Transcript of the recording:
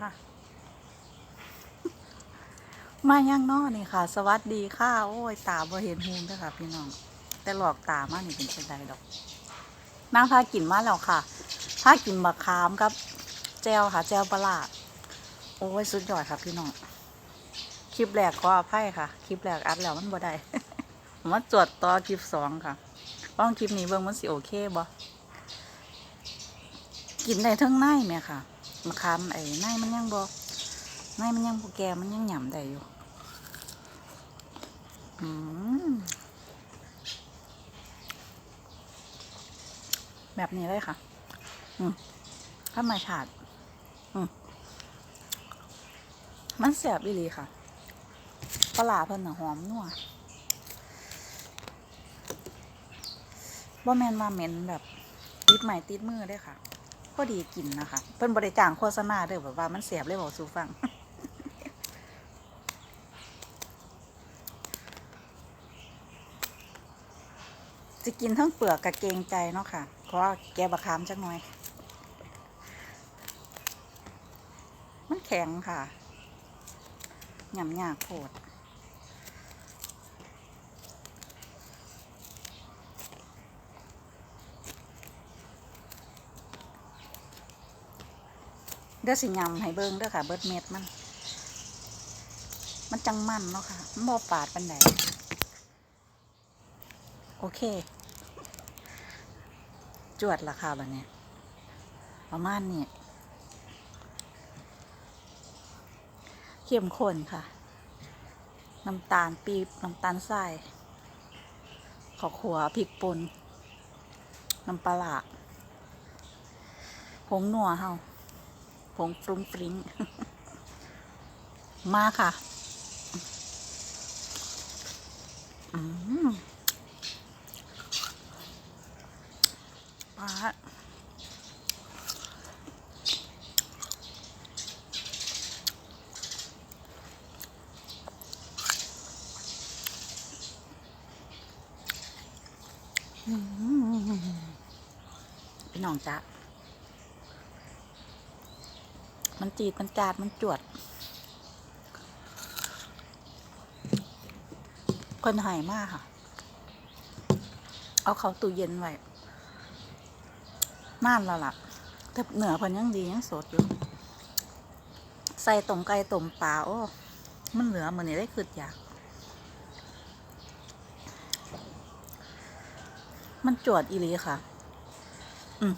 ค่ะ มาย่างนอนี่ค่ะ สวัสดีค่ะ โอ้ย ตาบ่เห็นหูนเด้อค่ะ พี่น้อง แต่หลอกตามากนี่เป็นเช่นใดดอกนางพากินมาแล้วค่ะพากินมะขามกับ แจวค่ะ แจวปลาร้โอ้ย สุดยอดค่ะ พี่น้อง คลิปแรกขออภัยค่ะ คลิปแรกอัดแล้วมันบ่ได้ผมว่าจวดต่อคลิปสองค่ะว่างคลิปนี้เบิ่งมันสิโอเคบ่กินได้ทั้งในแม่ค่ะ มะขามไอ้ในมันยังบ่ในมันยังบ่แกมันยังหย่ำได้อยู่อืมแบบนี้เลยค่ะ อืมธรรมชาติ อืมมันแสบอีหลีค่ะ ปลาเพิ่นน่ะหอมนัวบ่แมนมาเหม็นแบบ ติดใหม่ติดมือเด้ค่ะ อดีกินนะคะ เพิ่นบริจางโฆษณาเด้อแบบว่ามันเสียบเลยบอกสูฟัง จะกินทั้งเปลือกกับเกงใจเนาะค่ะเพราะแกบะคามจักหน่อย มันแข็งค่ะหยำยากโพด เดี๋ยวสิยำให้เบิ้งเด้อค่ะ เบิดเม็ดมัน มันจังมันเนาะค่ะมันบ่ปาดปันไดโอเค จวดราคาแบบนี้ประมาณนี้เข้มข้นค่ะ น้ำตาลปี๊บน้ำตาลทรายขอขัวพริกป่นน้ำปลาร้าผงนัวเฮา งฟรุ้งฟริ้งมาค่ะปลาอืมพี่น้องจ๊ะ มันจีด มันจาด มันจวด คนหายมากค่ะ เอาเขาตู้เย็นไว้นานแล้วล่ะแต่เหนือพันยังดี ยังสดอยู่ ใส่ต้มไก่ต้มปลาโอ้ มันเหลือเหมือนนี้ได้คืดอยาก มันจวดอีหลีค่ะ อืม